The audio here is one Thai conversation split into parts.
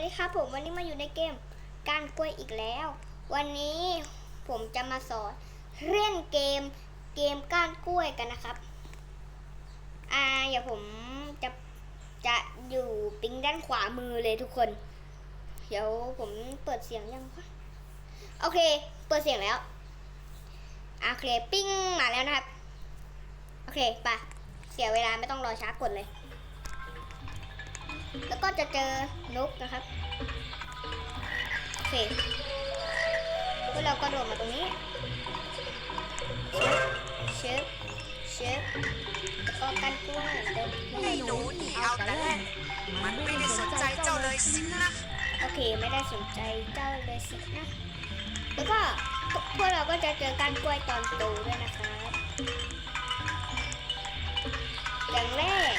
วัสดีครับผมวันนี้มาอยู่ในเกมการกล้วยอีกแล้ว วันนี้ผมจะมาสอนเล่นเกมเกมก้านกล้วยกันนะครับอ่าเดี๋ยวผมจะจะอยู่ปิ๊งด้านขวามือเลยทุกคน เดี๋ยวผมเปิดเสียงยังคะโอเค เปิดเสียงแล้วโอเคปิ้งมาแล้วนะครับ โอเคไปะเสียเวลาไม่ต้องรอช้ากดเลย แล้วก็จะเจอนกนะครับ โอเคแล้วเราก็โดดมาตรงนี้ เชิบเชิบแล้วก็กันกล้วยเดินไอ้หนูหนีเอาแต่แรกมันไม่ได้สนใจเจ้าเลยสินะ โอเค ไม่ได้สนใจเจ้าเลยสินะ แล้วก็พวกเราก็จะเจอกันกล้วยตอนโตด้วยนะครับอย่างแรก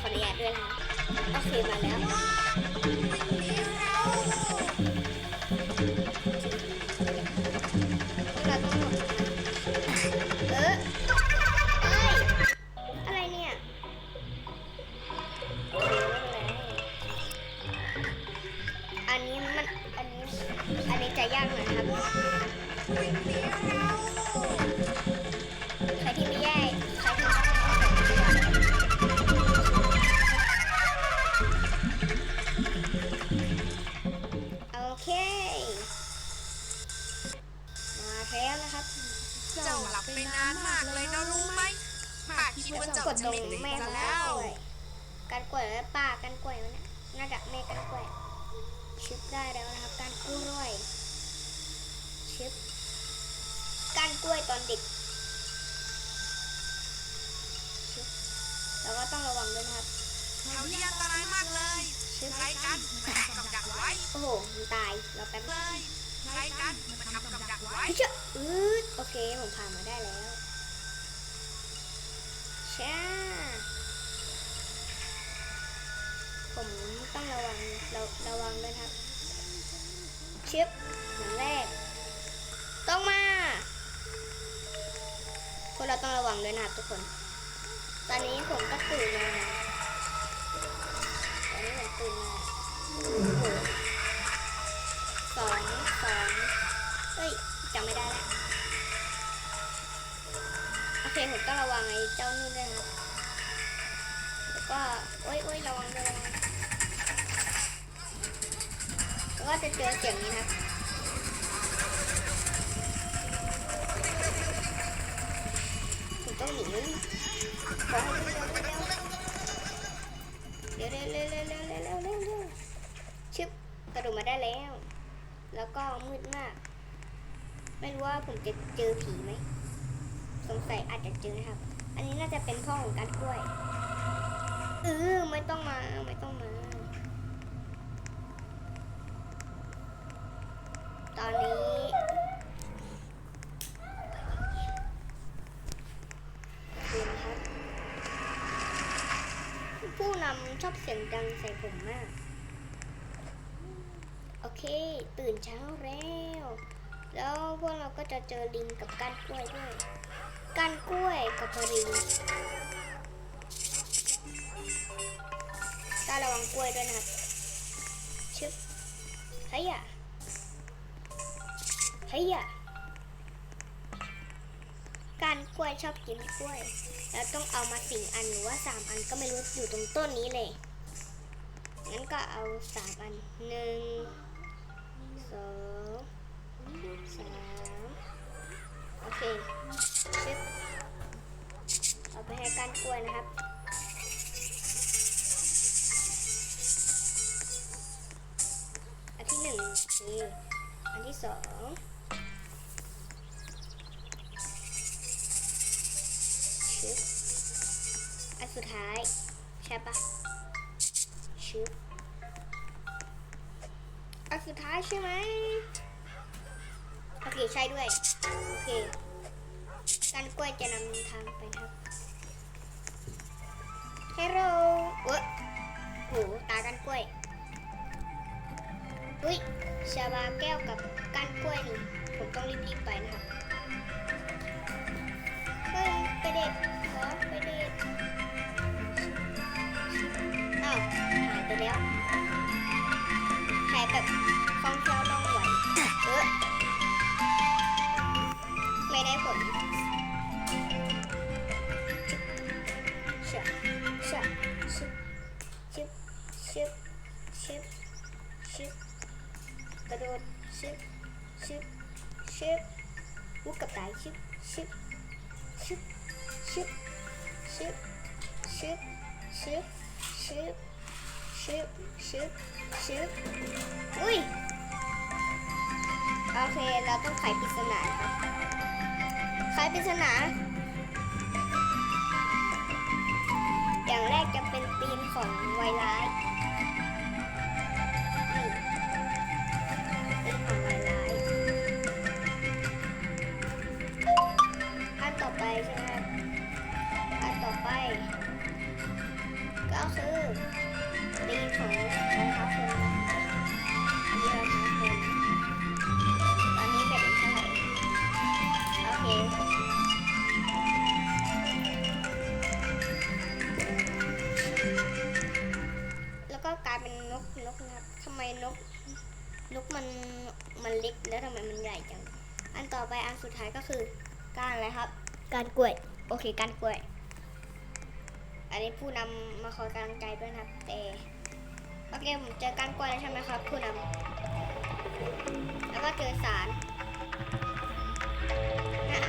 ขออนุญาตด้วยนะโอเคมาแล้ว เจ้าหลับไปนานมากเลยนะรู้ไหมข้าคิดว่าเจ้ากดจะลงไม่ตื่นแม่ขซะองแล้ว การกล้วยและป้าการกล้วยมันนะน่าจะแม่การกล้วยชิปได้แล้วนะครับ การกล้วยชิปการกล้วยตอนเด็กชิปแล้วก็ต้องระวังด้วยนะครับแถวนี้อันตรายมากเลยใครกันมันทำกับดักไว้ โอ้โหมันตาย เราแป๊บ เลนึงยใครกันมันทำกับดักไว้เชื่ออืดโอเค ผมผ่านมาได้แล้วช่าผมต้องระวังระระวังด้วยครับ ชิปอย่งแรก ต้องมาพวกเราต้องระวังด้วยนะครับทุกคน ตอนนี้ผมก็ตื่นมาตอนนี้ผมตื่นมาโอ้โหสองสองำไม่ได้แล้วโอเคผมก็ระวังไอ้เจ้านู่นด้วยนะแล้วก็โอ้ยโอ้ยระวังด้วยแล้วก็จะเจอเสียงนี้ครับผมต้องหนีเร็วเร็วเร็วเร็วเร็วเร็วเร็วชิบกระโดดมาได้แล้ว แล้วก็มืดมาก ไม่รู้ว่าผมจะเจอผีไหม สงสัยอาจจะเจอนะครับ อันนี้น่าจะเป็นพ่อของการกล้วย เออไม่ต้องมา ไม่ต้องมา ตอนนี้ดูนะครับผู้นำชอบเสียงดังใส่ผมมาก โอเค ตื่นเช้าแล้ว แล้วพวกเราก็จะเจอลิงกับก้านกล้วยด้วยก้านกล้วยกับลิงต้องระวังกล้วยด้วยนะครับชึบเฮียเฮียก้านกล้วยชอบกินกล้วย แล้วต้องเอามาสี่อันหรือว่าสามอันก็ไม่รู้อยู่ตรงต้นนี้เลย งั้นก็เอาสามอันหนึ่งสอง โอเคปึ๊บเอาไปให้ก้านกล้วยนะครับอันที่หนึ่งนี่อันที่สองชึบอันสุดท้าย ใช่ปะชึบอันสุดท้ายใช่ไหม โอเคใช่ด้วย โอเคการกล้วยจะนำทางไปครับฮัลโหลเว้ยโหตากันกล้วยอุ้ยชาบาแก้วกับก้านกล้วยนี่ผมต้องรีบๆไปนะครับเฮ้ยไปเด็ดขอไปเด็ดอ้าวหายไปแล้วหายแบบคล่องแคล่วว่องไหวเออ ชะชะชิบชิบชิบชิบชิบกระโดดชิบชิบชิบวุกกับตายชิบชิบชิบชิบชิบชิบชิบชิบชิบชิบชิบอุ้ย โอเค เราต้องไขปริศนาครับายปริศนา อย่างแรกจะเป็นธีมของไวร้า จัง อันต่อไปอันสุดท้ายก็คือการอะไรครับ การกล้วย โอเคการกล้วย อันนี้ผู้นำมาคอยกำลังใจด้วยนะครับแต่โอเคผมเจอการกล้วยแล้วใช่ไหมครับ ผู้นำแล้วก็เจอสารน่ะ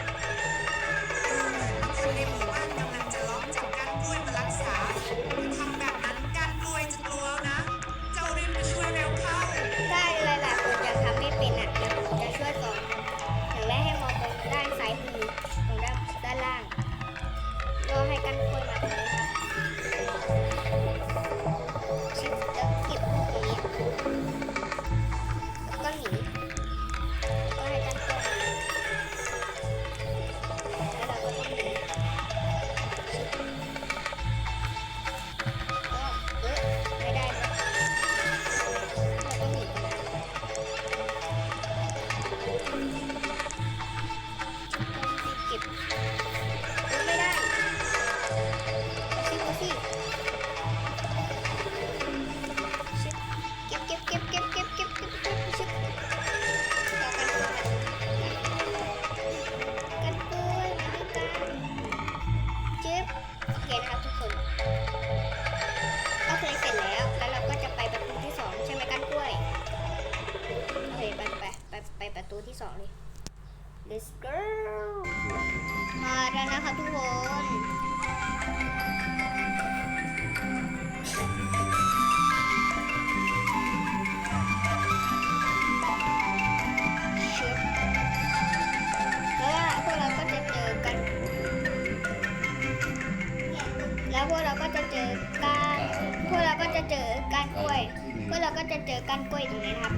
จะเจอการกล้วยพวกเราก็จะเจอก้านกล้วยตรงนี้นะครับ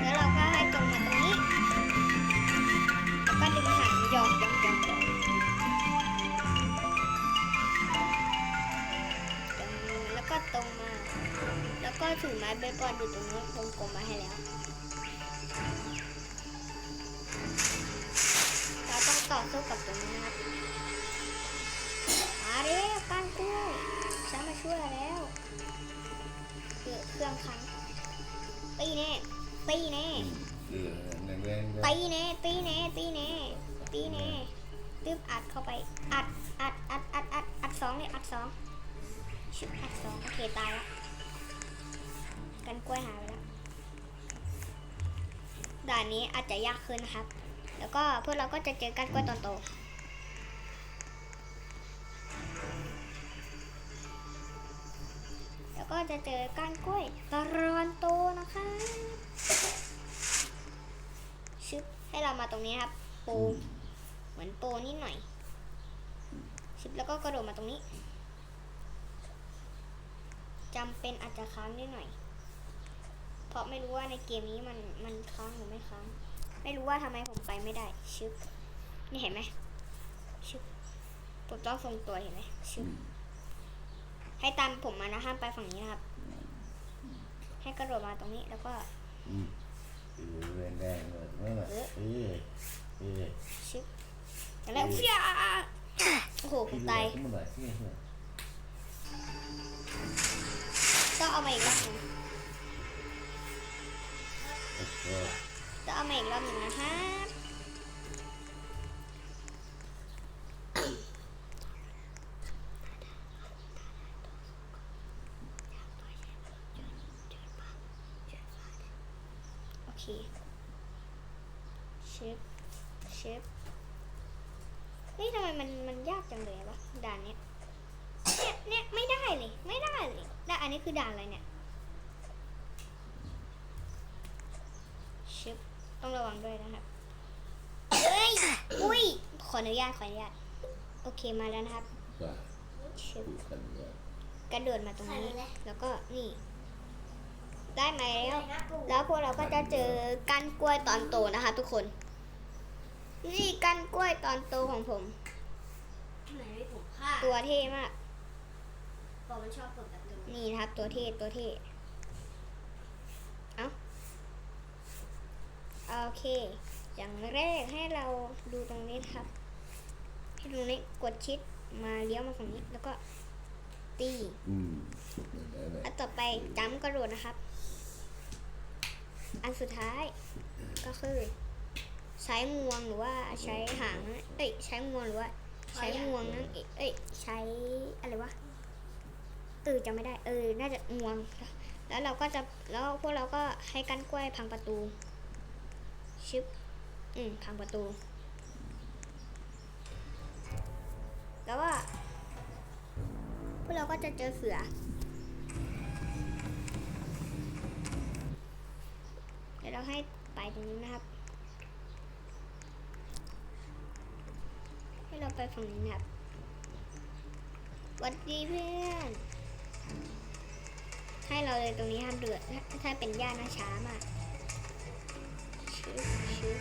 แล้วเราก็ให้ตรงมาตรงนี้ แล้วก็ดึงหางหยอกหยอกหยอกหยอกแล้วก็ตรงมา แล้วก็ถือไม้เบสบอลอยู่ตรงนู้นวงกลมมาให้แล้ว ตีแน่เออแรงๆก็ตีแน่ตีแน่ตีแน่ตีแน่ตึ๊บอัดเข้าไป อัดอัดอัดอัดอัดอัดสองเลยอัดสองชุบอัดสองโอเคตายแล้วกันกล้วยหายไปแล้วด่านนี้อาจจะยากขึ้นนะครับ แล้วก็พวกเราก็จะเจอกันกล้วยตอนโตแล้วก็จะเจอก้านกล้วยตะรอนโตนะคะชึบให้เรา มาตรงนี้ครับ ปูเหมือนปูนิดหน่อยชึบแล้วก็กระโดดมาตรงนี้จำเป็นอาจจะค้างนิดหน่อย เพราะไม่รู้ว่าในเกมนี้มันมันค้างหรือไม่ค้าง ไม่รู้ว่าทำไมผมไปไม่ได้ ชึบนี่เห็นไหมชึบผมต้องทรงตัวเห็นไหมชึบให้ตามผมมานะห้ามไปฝั่งนี้นะครับ ให้กระโดดมาตรงนี้แล้วก็อืม แรงแรงเลยนั่นแหละเอ๊ะเอ๊ะชึบแล้วเฟียโอ้โหผมตายขึ้นมาหน่อยขึ้นมาหน่อยก็เอามาอีกรอบนึงโอ้โหก็เอามาอีกรอบนึงนะครับ โอเคเชฟเชฟเฮ้ยทำไมมันมันยากจังเลยวะด่านเนี้ยเนี่ยเนี่ยไม่ได้เลย ไม่ได้เลยแล้วอั นนี้คือด่านอะไรเนี่ยเชฟต้องระวังด้วยนะครับ เฮ้ย อุ้ย ขออนุญาต ขออนุญาต โอเค มาแล้วนะครับว่าเชฟดูกันเลยกระโดดมาตรงนี้ แล้วก็นี่ ได้ไหมแล้ว แล้วพวกเราก็จะเจอก้านกล้วยตอนโตนะคะ ทุกคน นี่ก้านกล้วยตอนโตของผม ไหนไม่ผมฆ่าตัวเท่มากพอมันชอบเปิดประตู นี่นะครับ ตัวเท่ตัวเท่เอาโอเค อย่างแรกให้เราดูตรงนี้นะครับ ให้ตรงนี้กดชิดมาเลี้ยวมาฝั่งนี้แล้วก็ตีอืมได้ได้อันต่อไปจ้ำกระโดดนะครับ อันสุดท้ายก็คือ ใช้งวงหรือว่าใช้หางนะเอ้ยใช้งวงหรือว่า ใช้งวงนั่นเองเอ้ยใช้อะไรวะ เออจำไม่ได้ เออ น่าจะงวง แล้วเราก็จะ แล้วพวกเราก็ให้กันกล้วยพังประตูชึบอืม พังประตู แล้วว่า พวกเราก็จะเจอเสือ เดี๋ยวเราให้ไปตรงนี้นะครับ ให้เราไปฝั่งนี้นะครับหวัดดีเพื่อน ให้เราเลยตรงนี้ห้ามเดือด ถ้าถ้าเป็นหญ้านะช้ามากชึบชึบ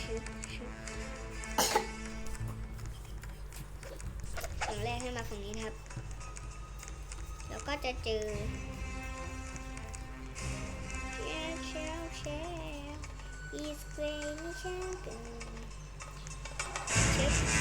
ชึบชึบอย่งแรกให้มาฝั่งนี้นะครับ แล้วก็จะเจอ Shell, shell, shell is granny champion. ชึบแล้ว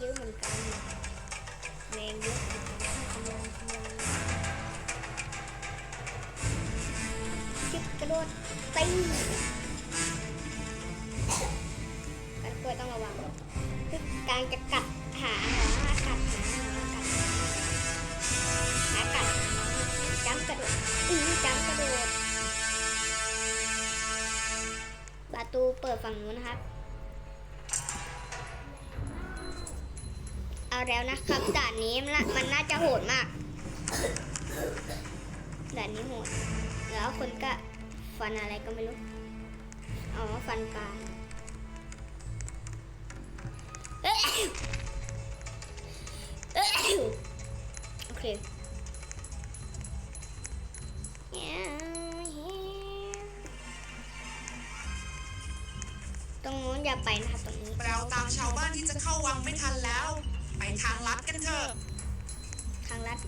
เยอะเหมือนกันแรงเยอะเหมือนกันกำลังกำลังชิบกระโดดตีกันกล้วยต้องระวังคือการจะกัดหาหากัดหาหากัดหากัดจ้ำกระโดดอื้อจ้ำกระโดดประตูเปิดฝั่งนู้นนะครับ แล้วนะครับด่านนี้มันน่ามันน่าจะโหดมากด่านนี้โหด แล้วคนก็ฟันอะไรก็ไม่รู้เอามาฟันปลายโอเคตรงนู้นอย่าไปนะครับตรงนี้เราตามชาวบ้านที่จะเข้าวังไม่ทันแล้ว ทางลัดกันเถอะทางลัด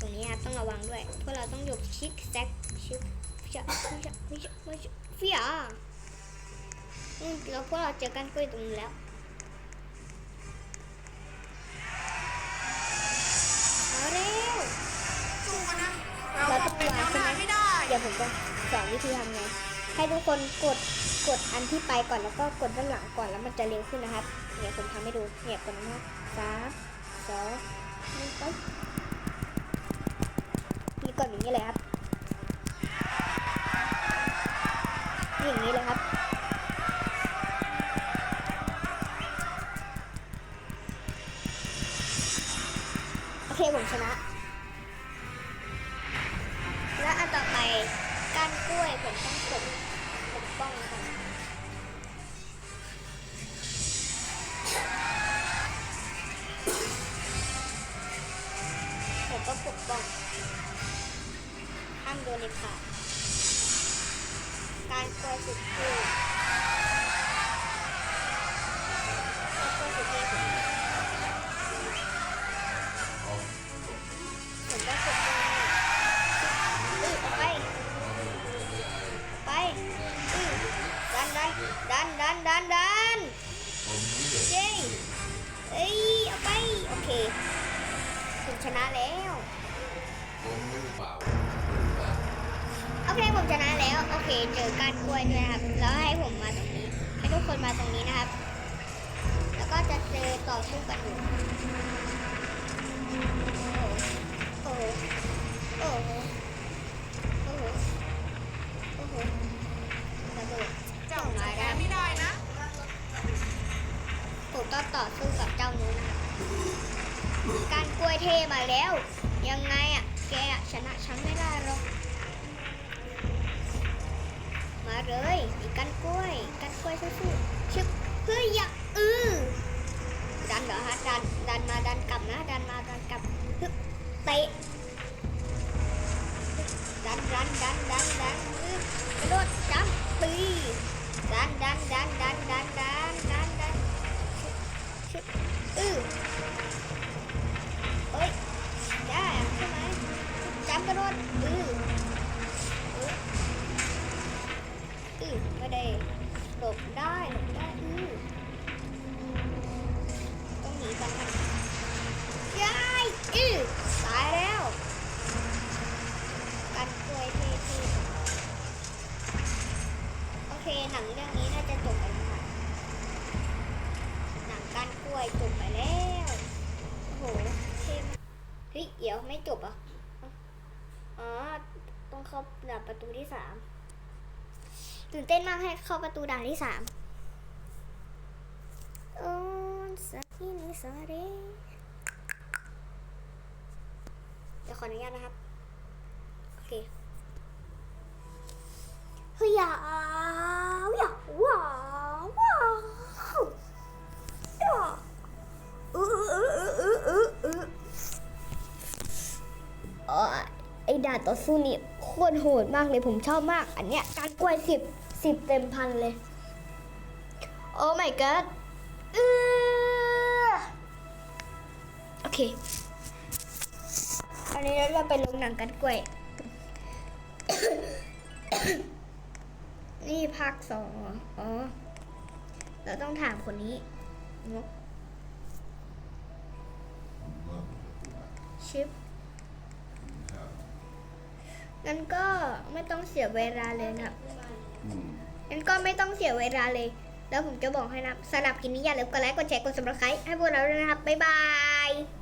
ตรงนี้ครับต้องระวังด้วย พวกเราต้องหยบชิกแซกชิกฟิชะฟิชะฟิชะฟิชะฟิชะอืมแล้วพวกเราเจอกันกล้วยตรงนี้แล้วเอาเร็วสู้กันนะเราคงเป็นแนวหน้าไม่ได้เดี๋ยวผมจะสอนวิธีทำไงให้ทุกคนกดกดอันที่ไปก่อนแล้วก็กดด้านหลังก่อนแล้วมันจะเร็วขึ้นนะครับนเนี่ยผมทำให้ดูเนี่ยกดนะ สามสองหนึ่งไปนี่กดอย่างนี้เลยครับมีอย่างนี้เลยครับ เลยค่ะ การกวยสุดคู่ดันดันดันดันเย้เอเอไป โอเคชนะแล้ว อเคผมชนะแล้ว โอเค เจอกานกล้วยด้วยนะครับ แล้วให้ผมมาตรงนี้ ให้ทุกคนมาตรงนี้นะครับ แล้วก็จะเจอต่อสู้กันอยู่โอ้โหโอ้โหโอ้โหโอ้โหระเบิดเจ้าจะแพ้ไม่ได้นะผมต้องต่อสู้กับเจ้านู้นนะครับการกล้วยเทมาแล้ว ยังไงอะแกชนะฉันไม่ได้หรอก ให้เข้าประตูด่านที่สามโอ้สักทีนิสาเรเดี๋ยวขออนุญาตนะครับ โอเคเฮ้ยยาวว้าวว้าวว้าวอืออืออืออืออือไอ้ด่านต่อสู้นี่โคตรโหดมากเลยผมชอบมาก อันเนี้ยการกล้วยสิบ สิบเต็มพันเลย โอ้ my god โอเค อันนี้เราจะไปลงหนังกันกล้วย นี่ภาคสองอ๋อ เราต้องถามคนนี้งกชิปงั้นก็ไม่ต้องเสียเวลาเลยนะครับอืม งั้นก็ไม่ต้องเสียเวลาเลย แล้วผมจะบอกให้นะสำหรับคลิปนี้อย่าลืมกดไลค์กดแชร์กด subscribe ให้พวกเราด้วยนะครับบ๊ายบาย